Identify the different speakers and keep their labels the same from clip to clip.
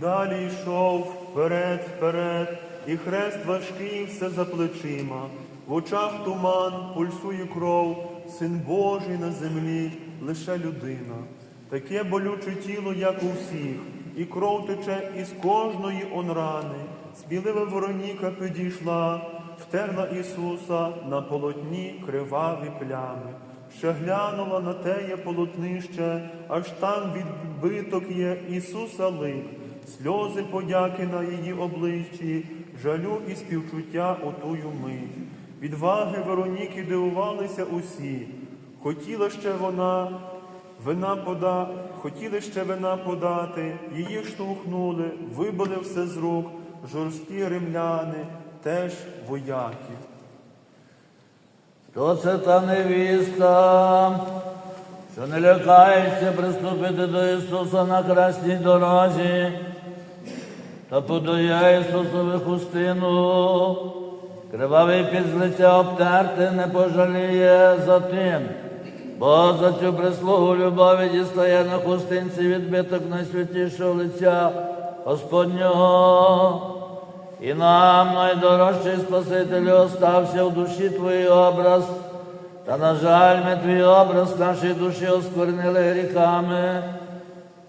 Speaker 1: Далі йшов вперед, вперед, і хрест важкий все за плечима. В очах туман, пульсує кров, син Божий на землі, лише людина. Таке болюче тіло, як у всіх, і кров тече із кожної он рани. Вороніка підійшла, втерла Ісуса на полотні криваві плями. Ще глянула на теє полотнище, аж там відбиток є Ісуса лик, сльози подяки на її обличчі, жалю і співчуття у тую мить. Відваги Вероніки дивувалися усі. Хотіла ще вона вина пода... хотіли ще вина подати, її штовхнули, вибили все з рук, жорсткі римляни, теж вояки.
Speaker 2: То це та невіста, що не лякається приступити до Ісуса на красній дорозі, та подає Ісусові хустину, кривавий під з лиця обтерти не пожаліє за тим, бо за цю прислугу любові дістає на хустинці відбиток найсвятішого лиця Господнього. І нам, найдорожчий Спасителю, остався в душі Твій образ, та, на жаль, ми Твій образ нашій душі осквернили гріхами.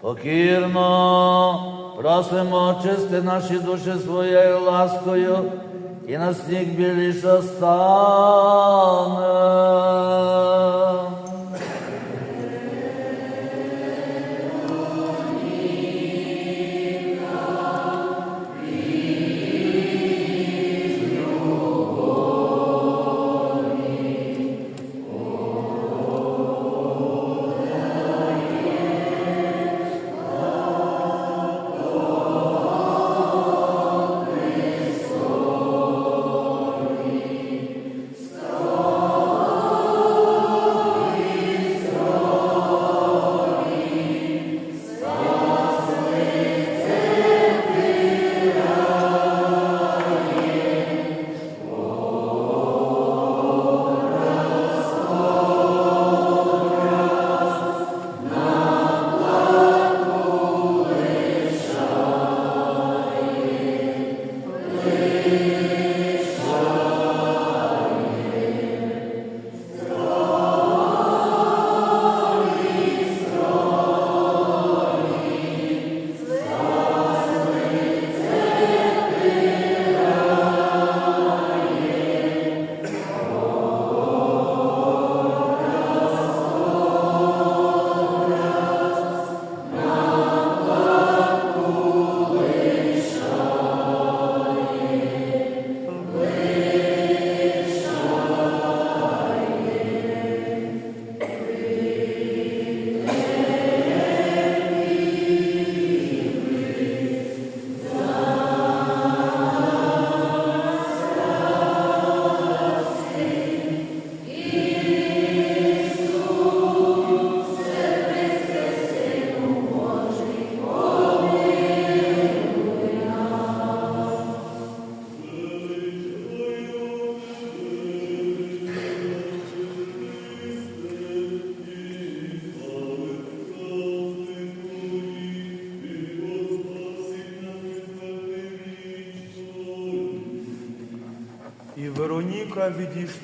Speaker 2: Покірно просимо очисти наші душі своєю ласкою, і на сніг біліше стане.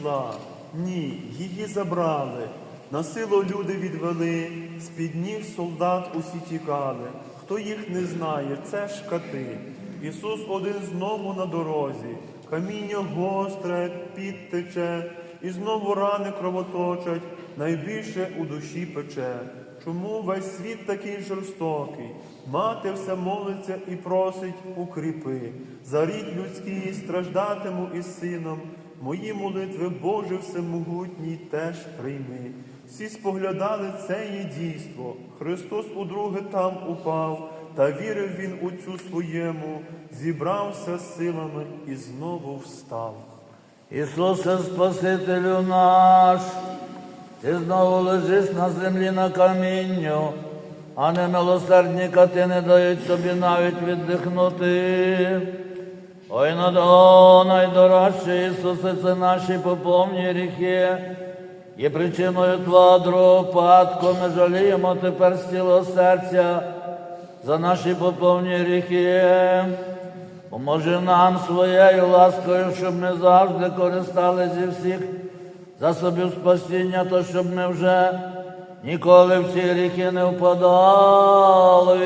Speaker 1: Відійшла. Ні, її забрали. На силу люди відвели, з-під ніг солдат усі тікали. Хто їх не знає, це ж кати. Ісус один знову на дорозі, каміння гостре, підтече, і знову рани кровоточать, найбільше у душі пече. Чому весь світ такий жорстокий? Мати все молиться і просить укріпи. За рід людський страждатиму із сином. Мої молитви, Боже всемогутній, теж прийми. Всі споглядали це є дійство. Христос удруге там упав, та вірив він у цю своєму, зібрався силами і знову встав.
Speaker 2: Ісусе Спасителю наш, ти знову лежиш на землі на камінню, а не милосердника ти не дають тобі навіть віддихнути. Ой, надо, найдорожче Ісусе, це наші поповні гріхи, і причиною Твого падку ми жаліємо тепер з цілого серця за наші поповні гріхи. Поможи нам своєю ласкою, щоб ми завжди користали зі всіх засобів спасіння, то щоб ми вже ніколи в ці гріхи не впадали.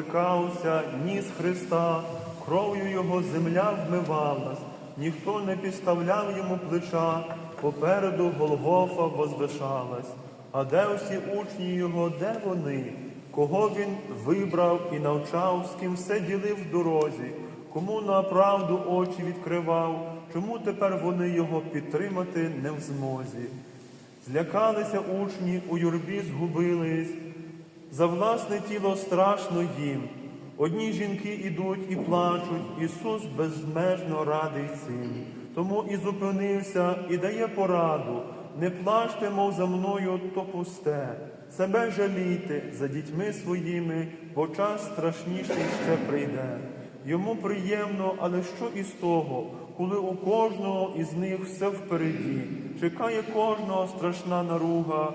Speaker 1: Встав, ніс Христа, кров'ю його земля вмивалась, ніхто не підставляв йому плеча, попереду Голгофа возвишалась. А де всі учні його, де вони? Кого він вибрав і навчав, з ким все ділив в дорозі, кому на правду очі відкривав, чому тепер вони його підтримати не в змозі? Злякалися учні, у юрбі згубились, за власне тіло страшно їм. Одні жінки ідуть і плачуть, Ісус безмежно радий цим. Тому і зупинився, і дає пораду. Не плачте, мов за мною, то пусте. Себе жалійте за дітьми своїми, бо час страшніший ще прийде. Йому приємно, але що із того, коли у кожного із них все впереді, чекає кожного страшна наруга.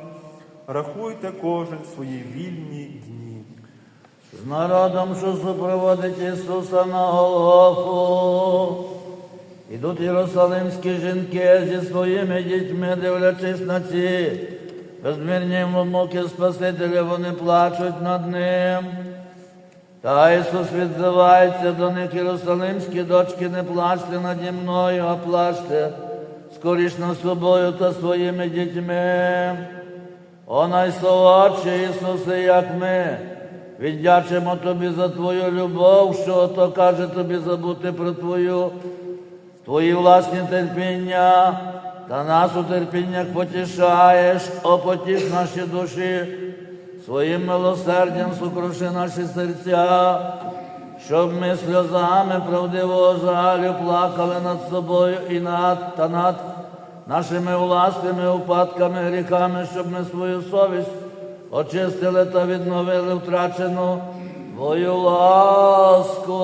Speaker 1: Рахуйте кожен свої вільні дні.
Speaker 2: з народом, що супроводить Ісуса на Голгофу. Ідуть єрусалимські жінки зі своїми дітьми, дивлячись на ці безмірні муки Спасителя, вони плачуть над ним. Та Ісус відзивається до них, єрусалимські дочки, не плачте наді мною, а плачте скоріш над собою та своїми дітьми. О найсолодший Ісусе, як ми, віддячимо Тобі за Твою любов, що то каже Тобі забути про Твою, Твої власні терпіння, та нас у терпіннях потішаєш, о потіш наші душі, своїм милосердям сукруши наші серця, щоб ми сльозами правдивого жалю плакали над собою і над та над нашими власними упадками, гріхами, щоб ми свою совість очистили та відновили втрачену Твою ласку.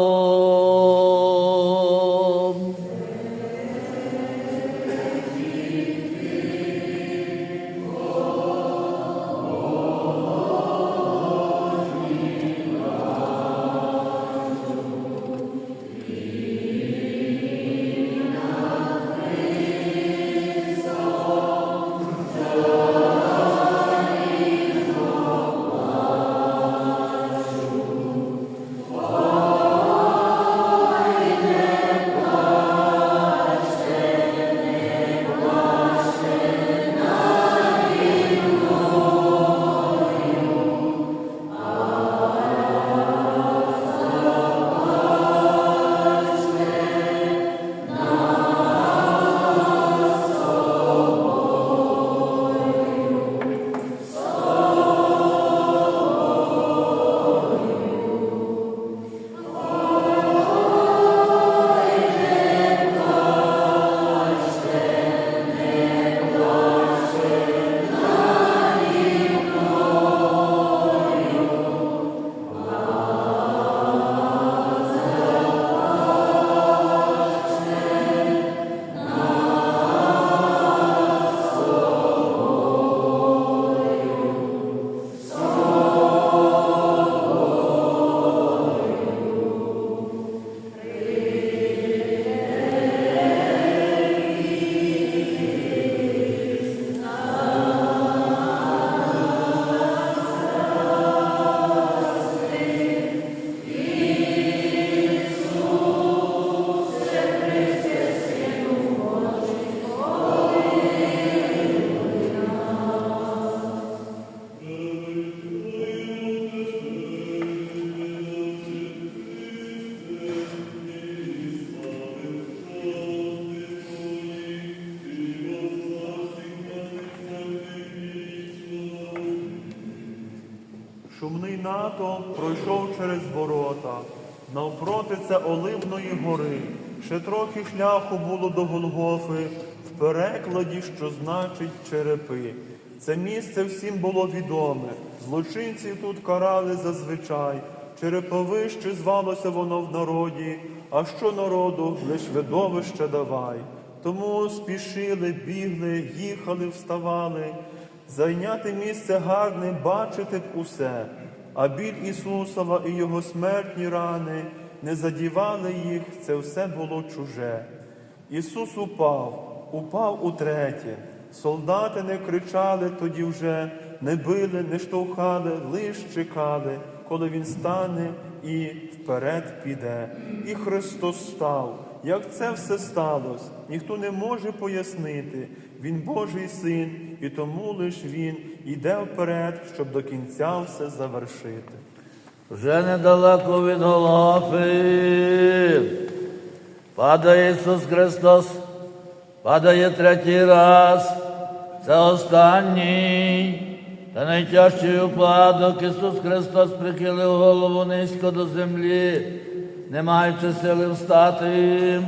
Speaker 1: Шумний пройшов через ворота. Навпроти це Оливної гори. Ще трохи шляху було до Голгофи, в перекладі, що значить черепи. Це місце всім було відоме. Злочинців тут карали зазвичай. Череповище звалося воно в народі, а що народу лиш видовище давай. Тому спішили, бігли, їхали, вставали. Зайняти місце гарне, бачити б усе, а біль Ісусова і Його смертні рани не задівали їх, це все було чуже. Ісус упав, упав утретє. Солдати не кричали тоді вже, не били, не штовхали, лиш чекали, коли Він стане і вперед піде. І Христос став. Як це все сталося, ніхто не може пояснити. Він Божий син, і тому лиш Він іде вперед, щоб до кінця все завершити.
Speaker 2: Вже недалеко від Голгофи. Падає Ісус Христос, падає третій раз. Це останній. Та найтяжчий упадок Ісус Христос прихилив голову низько до землі, не маючи сили встати.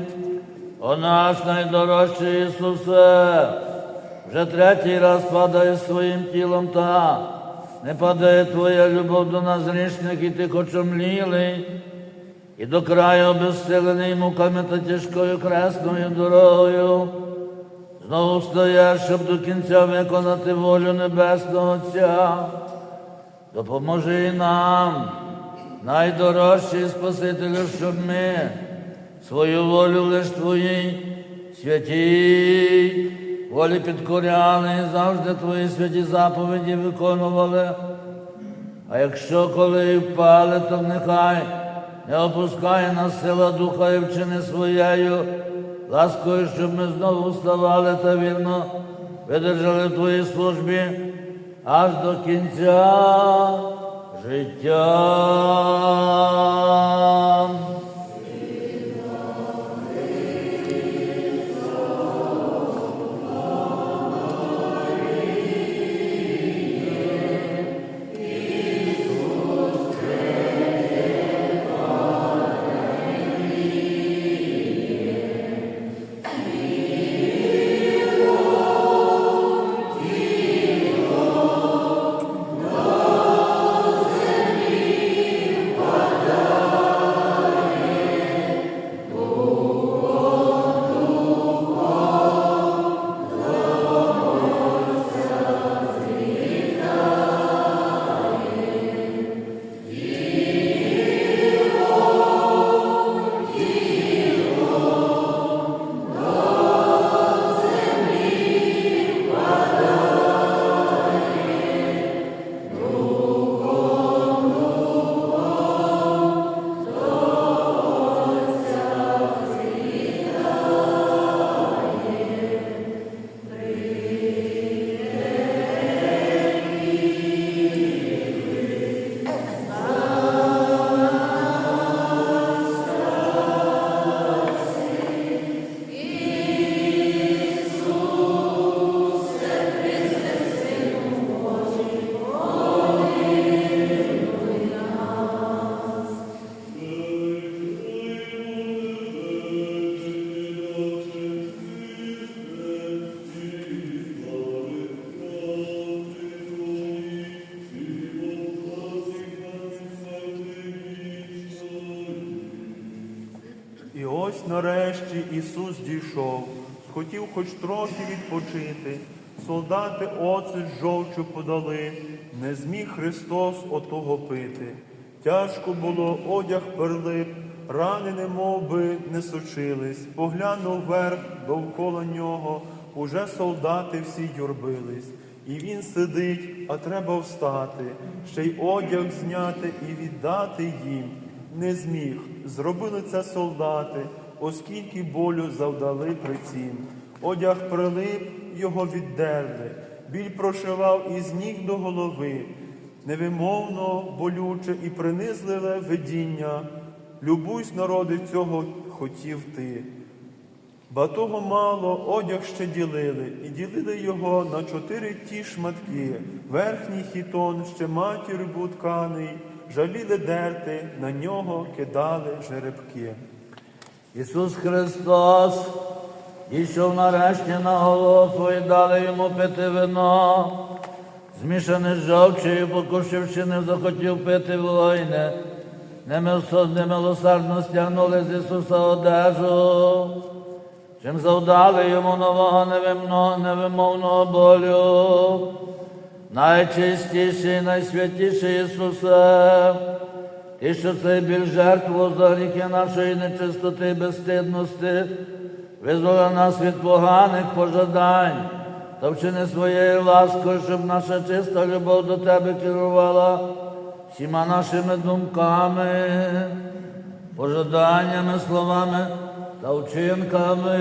Speaker 2: О наш найдорожчий Ісусе, вже третій раз падає своїм тілом та не падає Твоя любов до нас грішних, і ти кочомлілий, і до краю обезсилений муками та тяжкою хресною дорогою. Знову встаєш, щоб до кінця виконати волю Небесного Отця. Допоможи нам, найдорожчий Спасителю, щоб ми свою волю лиш Твоїй святій, волі підкоряли завжди Твої святі заповіді виконували. А якщо коли впали, то нехай не опускає нас сила духа і вчини своєю ласкою, щоб ми знову вставали та вірно видержали в Твоїй службі аж до кінця життя.
Speaker 1: Нарешті Ісус дійшов, хотів хоч трохи відпочити. Солдати оцет з жовчу подали, не зміг Христос отого пити. Тяжко було, одяг перлип, рани немов би не сочились. Поглянув вверх довкола нього, уже солдати всі юрбились. І він сидить, а треба встати, ще й одяг зняти і віддати їм не зміг. Зробили це солдати, оскільки болю завдали при цім. Одяг прилип, його віддерли, біль прошивав із ніг до голови, невимовно, болюче і принизливе видіння. Любуйсь, народи, цього хотів ти. Ба того мало одяг ще ділили, і ділили його на чотири ті шматки. Верхній хітон ще матір був тканий, жаліли дерти, на нього кидали жеребки.
Speaker 2: Ісус Христос дійшов нарешті на Голгофу і дали йому пити вино. Змішане з жовчею, покушавши, не захотів пити. Немилосо- Немилосердно стягнули з Ісуса одежу, чим завдали йому нового невимовного болю. Найчистіший, найсвятіший Ісусе, і що цей біль жертву за гріхи нашої нечистоти і безстидності, визволи нас від поганих пожадань, та вчини своєю ласкою, щоб наша чиста любов до Тебе керувала всіма нашими думками, пожаданнями, словами та вчинками.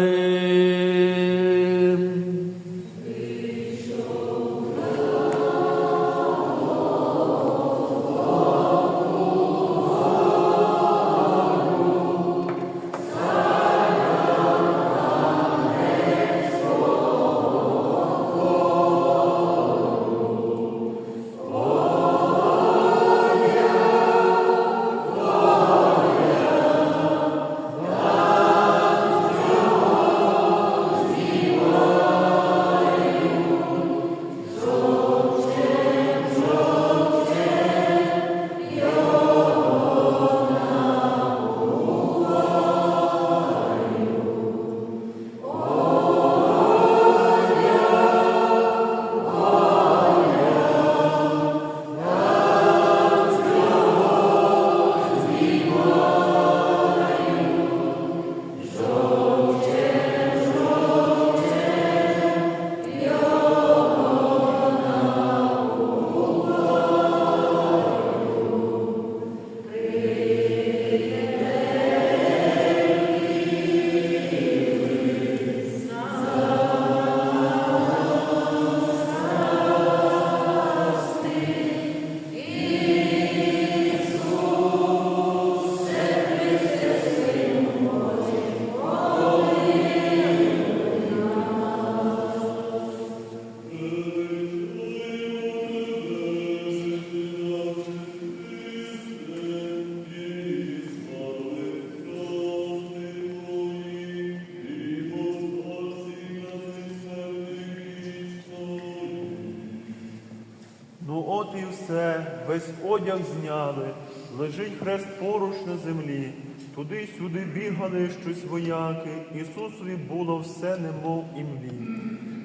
Speaker 1: Весь одяг зняли, лежить хрест поруч на землі. Туди-сюди бігали щось вояки, Ісусові було все немов імлі.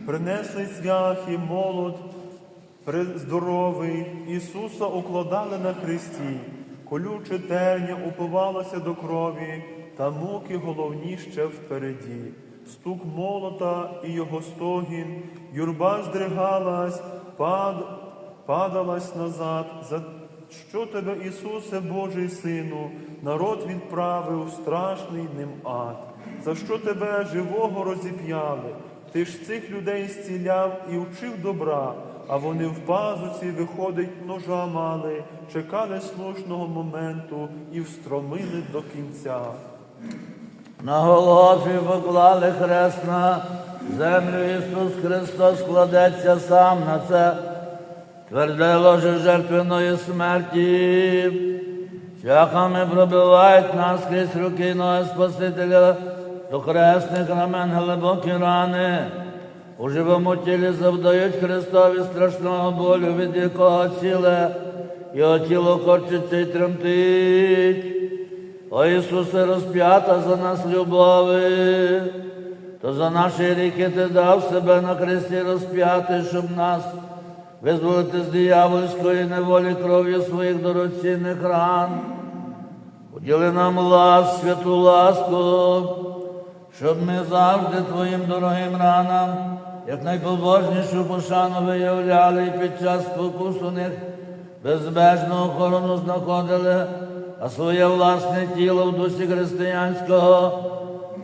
Speaker 1: Принесли цвяхи, молот, при- здоровий, Ісуса укладали на хресті, колюче терня упивалося до крові, та муки головні ще впереді. Стук молота і його стогін, юрба здригалась, пад, падалась назад. За що тебе, Ісусе, Божий Сину, народ відправив страшний ним ад? За що тебе живого розіп'яли? Ти ж цих людей зціляв і вчив добра, а вони в пазуці, виходить, ножа мали, чекали слушного моменту і встромили до кінця.
Speaker 2: На Голгофі поклали хрест на землю Ісус Христос кладеться сам на це тверде ложе жертвеної смерті. Цвяхами пробивають нас крізь руки і ноги Спасителя до хресних рамен глибокі рани. У живому тілі завдають Христові страшного болю, від якого ціле його тіло корчиться й тремтить. О Ісусе, розп'ята за нас любови, то за наші ріки ти дав себе на хресті розп'яти, щоб нас визволити з диявольської неволі кров'ю своїх дорогоцінних ран. Поділи нам лас, святу ласку, щоб ми завжди Твоїм дорогим ранам, як найпобожнішу пошану виявляли і під час спокусу них безбежну охорону знаходили, а своє власне тіло в дусі християнського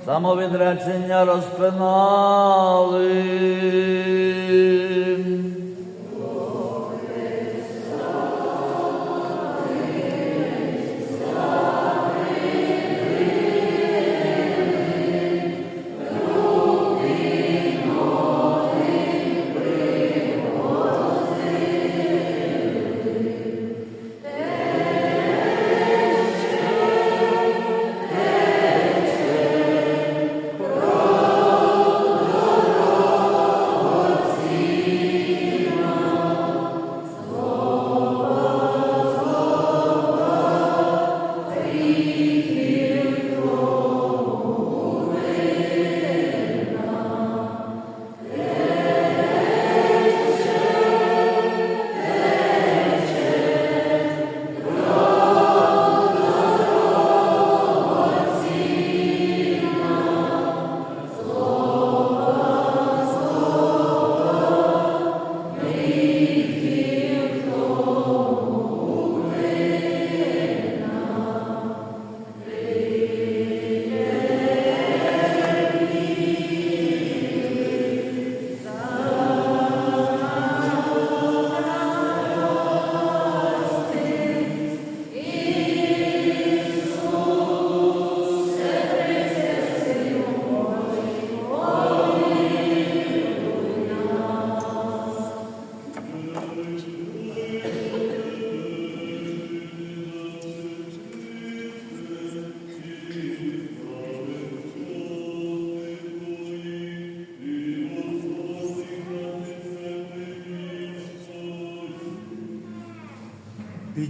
Speaker 2: самовідречення розпинали.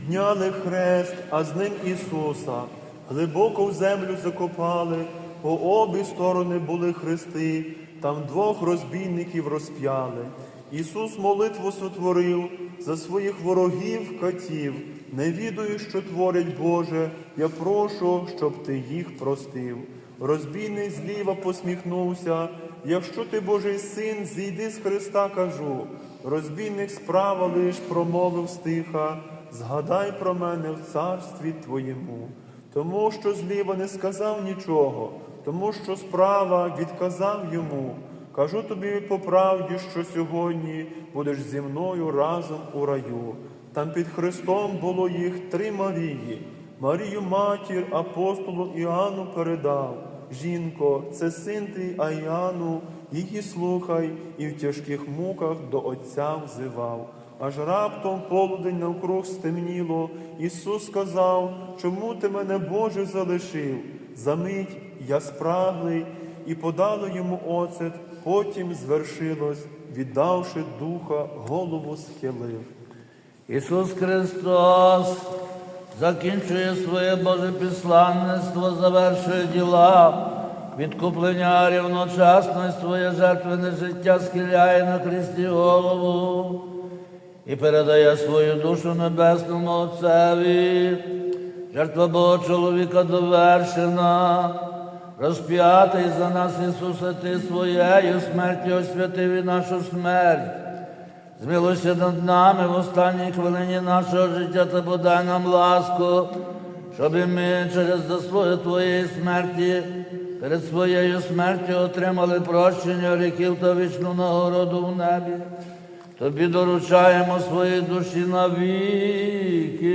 Speaker 1: Підняли хрест, а з ним Ісуса, глибоко в землю закопали, по обі сторони були хрести, там двох розбійників розп'яли. Ісус молитву сотворив за своїх ворогів катів, не відаю, що творять Боже, я прошу, щоб ти їх простив. Розбійник зліва посміхнувся. Якщо ти Божий син, зійди з Христа, кажу. Розбійник справа лиш промовив стиха, згадай про мене в царстві твоєму. Тому що зліва не сказав нічого, тому що справа відказав йому. Кажу тобі по правді, що сьогодні будеш зі мною разом у раю. Там під Христом було їх три Марії. Марію матір апостолу Іоанну передав. Жінко, це син твій, а Іоанну, її слухай, і в тяжких муках до Отця взивав. Аж раптом полудень навкруг стемніло. Ісус сказав, чому ти мене, Боже, залишив? Замить я спраглий, і подало йому оцет, потім звершилось, віддавши духа, голову схилив.
Speaker 2: Ісус Христос закінчує своє Боже післанництво, завершує діла, відкуплення рівночасно і своє жертвене життя схиляє на Христі голову і передає свою душу Небесному Отцеві. Жертва Бога чоловіка довершена, розп'ятий за нас Ісусе, Ти своєю смертю освятив і нашу смерть. Змилуйся над нами в останній хвилині нашого життя та подай нам ласку, щоб і ми через заслуги Твоєї смерті перед своєю смертю отримали прощення гріхів та вічну нагороду в небі. Тобі доручаємо свої душі навіки.